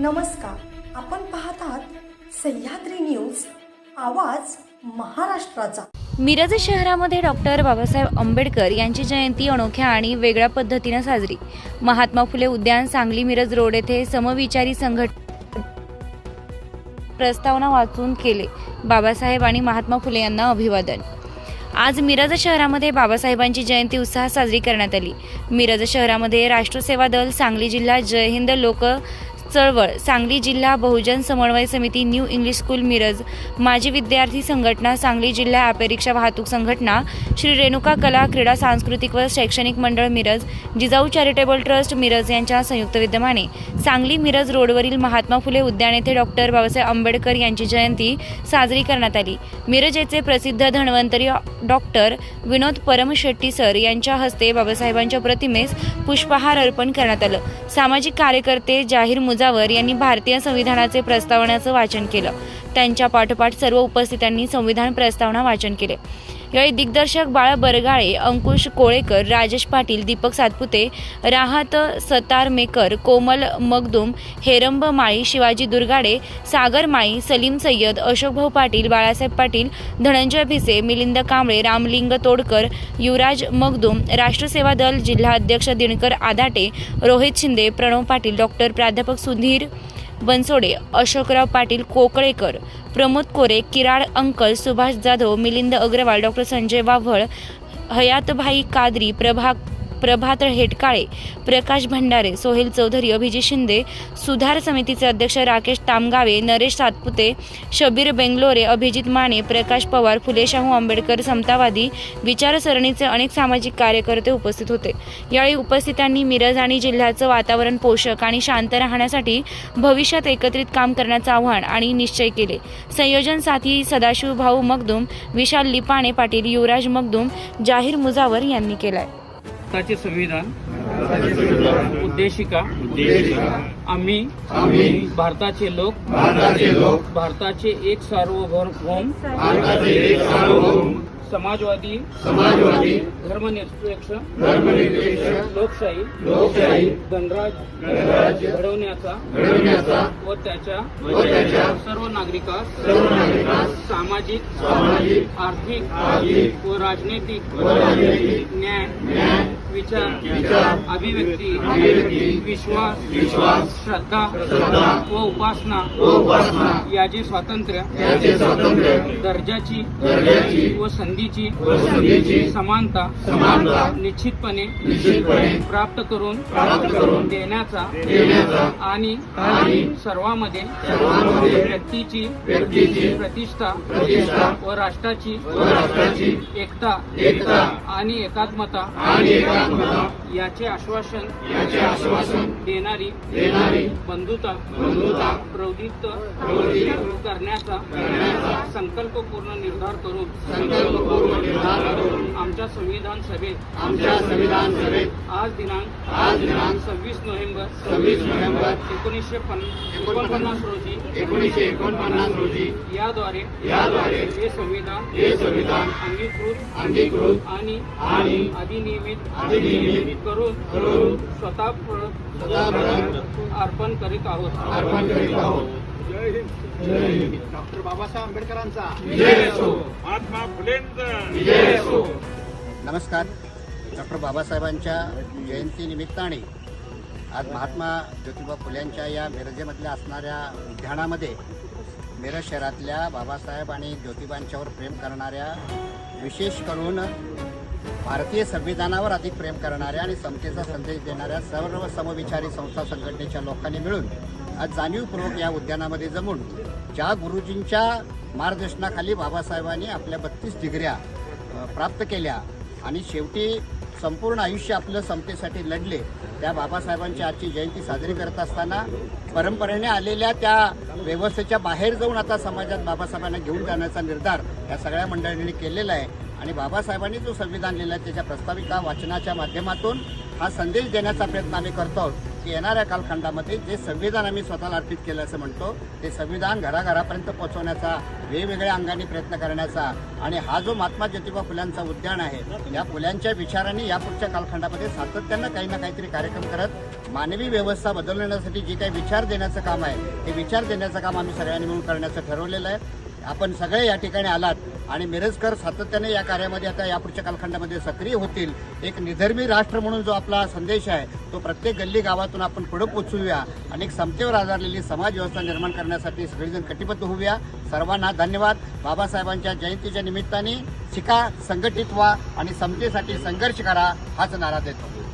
नमस्कार. आपण पाहतात सह्याद्री न्यूज आवाज महाराष्ट्राचा. मिरज शहरामध्ये डॉक्टर बाबासाहेब आंबेडकर यांची जयंती अनोख्या आणि वेगळ्या पद्धतीनं साजरी. महात्मा फुले उद्यान सांगली मिरज रोड येथे समविचारी संघट प्रस्तावना वाचून केले. बाबासाहेब आणि महात्मा फुले यांना अभिवादन. आज मिरज शहरामध्ये बाबासाहेबांची जयंती उत्साहात साजरी करण्यात आली. मिरज शहरामध्ये राष्ट्रसेवा दल सांगली जिल्हा जय हिंद लोक चळवळ सांगली जिल्हा बहुजन समन्वय समिती न्यू इंग्लिश स्कूल मिरज माजी विद्यार्थी संघटना सांगली जिल्हा ॲपेरिक्षा वाहतूक संघटना श्री रेणुका कला क्रीडा सांस्कृतिक व शैक्षणिक मंडळ मिरज जिजाऊ चॅरिटेबल ट्रस्ट मिरज यांच्या संयुक्त विद्यमाने सांगली मिरज रोडवरील महात्मा फुले उद्यान येथे डॉक्टर बाबासाहेब आंबेडकर यांची जयंती साजरी करण्यात आली. मिरज येथे प्रसिद्ध धन्वंतरी डॉक्टर विनोद परमशेट्टी सर यांच्या हस्ते बाबासाहेबांच्या प्रतिमेस पुष्पहार अर्पण करण्यात आलं. सामाजिक कार्यकर्ते जाहीर मुजावर यांनी भारतीय संविधानाचे प्रस्तावनाचं वाचन केलं. त्यांच्या पाठोपाठ सर्व उपस्थितांनी संविधान प्रस्तावना वाचन केले. यावेळी दिग्दर्शक बाळा बरगाळे अंकुश कोळेकर राजेश पाटील दीपक सातपुते राहत सतारमेकर कोमल मगदुम हेरंब माळी शिवाजी दुर्गाडे सागर माळी सलीम सय्यद अशोकभाऊ पाटील बाळासाहेब पाटील धनंजय भिसे मिलिंद कांबळे रामलिंग तोडकर युवराज मगदुम राष्ट्रसेवा दल जिल्हा अध्यक्ष दिनकर आदाटे रोहित शिंदे प्रणव पाटील डॉक्टर प्राध्यापक सुधीर बनसोडे अशोकराव पाटील कोकळेकर प्रमोद कोरे किराड अंकल सुभाष जाधव मिलिंद अग्रवाल डॉक्टर संजय वाव्हळ हयातभाई कादरी प्रभा प्रभात हेटकाळे प्रकाश भंडारे सोहेल चौधरी अभिजित शिंदे सुधार समितीचे अध्यक्ष राकेश तामगावे नरेश सातपुते शबीर बेंगलोरे अभिजित माने प्रकाश पवार फुले शाहू आंबेडकर समतावादी विचारसरणीचे अनेक सामाजिक कार्यकर्ते उपस्थित होते. यावेळी उपस्थितांनी मिरज आणि जिल्ह्याचं वातावरण पोषक आणि शांत राहण्यासाठी भविष्यात एकत्रित काम करण्याचं आव्हान आणि निश्चय केले. संयोजन साथी सदाशिव भाऊ मगदुम विशाल लिपाणे पाटील युवराज मगदुम जाहीर मुजावर यांनी केलाय. भारताचे संविधान उद्देशिका आम्ही भारताचे लोक भारताचे लोक भारताचे एक सार्वभौम भारताचे एक सार्वभौम समाजवादी समाजवादी धर्मनिरपेक्ष धर्मनिरपेक्ष लोकशाही लोकशाही गणराज गणराज्य घडवण्याचा घडविण्याचा व त्याच्या व त्याच्या सर्व नागरिकास सर्व नागरिकांस सामाजिक सामाजिक आर्थिक आर्थिक व राजनैतिक व राजनैतिक न्याय न्याय विचार विचार अभिव्यक्ती अभिव्यक्ती विश्वास विश्वास श्रद्धा श्रद्धा व उपासना व उपासना याचे स्वातंत्र्य याचे स्वातंत्र्य दर्जाची दर्जाची व संधीची समानता समानता निश्चितपणे निश्चितपणे प्राप्त करून प्राप्त करून देण्याचा देण्याचा आणि आणि सर्वांमध्ये सर्वांमध्ये व्यक्तीची व्यक्तीची प्रतिष्ठा प्रतिष्ठा व राष्ट्राची व राष्ट्राची एकता एकता आणि एकात्मता आणि एकात्मता याचे आश्वासन याचे आश्वासन देणारी देणारी बंधुता बंधुता प्रवृत्त करण्याचा करण्याचा संकल्पपूर्ण निर्धार करून संकल्पपूर्वक करून आमच्या संविधान सभेत आमच्या संविधान सभेत आज दिनांक आज दिनांक सव्वीस नोव्हेंबर सव्वीस नोव्हेंबर एकोणीसशे एकोणपन्नास रोजी एकोणीसशे एकोणपन्नास रोजी याद्वारे याद्वारे हे संविधान हे संविधान अंगीकृत अंगीकृत आणि आणि अधिनियमित अधिनियमित करून करून स्वतः अर्पण करीत आहोत. अर्पण करीत आहोत. डॉक्टर बाबासाहेब आंबेडकरांचा. विजय असो महात्मा फुलेंचा. विजय असो नमस्कार. डॉक्टर बाबासाहेबांच्या जयंतीनिमित्ताने आज महात्मा ज्योतिबा फुल्यांच्या या मिरजेमधल्या असणाऱ्या उद्यानामध्ये मिरज शहरातल्या बाबासाहेब आणि ज्योतिबांच्यावर प्रेम करणाऱ्या विशेष करून भारतीय संविधानावर अधिक प्रेम करणाऱ्या आणि समतेचा संदेश देणाऱ्या सर्व समविचारी संस्था संघटनेच्या लोकांनी मिळून आज जाणीवपूर्वक या उद्यानामध्ये जमून ज्या गुरुजींच्या मार्गदर्शनाखाली बाबासाहेबांनी आपल्या बत्तीस डिग्र्या प्राप्त केल्या आणि शेवटी संपूर्ण आयुष्य आपलं समतेसाठी लढले त्या बाबासाहेबांची आजची जयंती साजरी करत असताना परंपरेने आलेल्या त्या व्यवस्थेच्या बाहेर जाऊन आता समाजात बाबासाहेबांना घेऊन जाण्याचा निर्धार या सगळ्या मंडळींनी केलेला आहे. आणि बाबासाहेबांनी जो संविधान लिहिला त्याच्या प्रस्ताविका वाचनाच्या माध्यमातून हा संदेश देण्याचा प्रयत्न आम्ही करतो आहोत. की येणाऱ्या कालखंडामध्ये जे संविधान आम्ही स्वतःला अर्पित केलं असं म्हणतो ते संविधान घराघरापर्यंत पोहोचवण्याचा वेगवेगळ्या अंगाने प्रयत्न करण्याचा आणि हा जो महात्मा ज्योतिबा फुल्यांचा उद्यान आहे या फुल्यांच्या विचारांनी यापुढच्या कालखंडामध्ये सातत्यानं काही ना काहीतरी कार्यक्रम करत मानवी व्यवस्था बदलण्यासाठी जे काही विचार देण्याचं काम आहे ते विचार देण्याचं काम आम्ही सगळ्यांनी मिळून करण्याचं ठरवलेलं आहे. आपण सगळे या ठिकाणी आलात आणि मिरजकर सातत्याने या कार्यामध्ये आता यापुढच्या कालखंडामध्ये सक्रिय होतील. एक निधर्मी राष्ट्र म्हणून जो आपला संदेश आहे तो प्रत्येक गल्ली गावातून आपण पुढे पोचूया. आणि समतेवर आधारलेली समाज व्यवस्था निर्माण करण्यासाठी सगळेजण कटिबद्ध होऊया. सर्वांना धन्यवाद. बाबासाहेबांच्या जयंतीच्या निमित्ताने शिका संघटित व्हा आणि समतेसाठी संघर्ष करा हाच नारा देतो.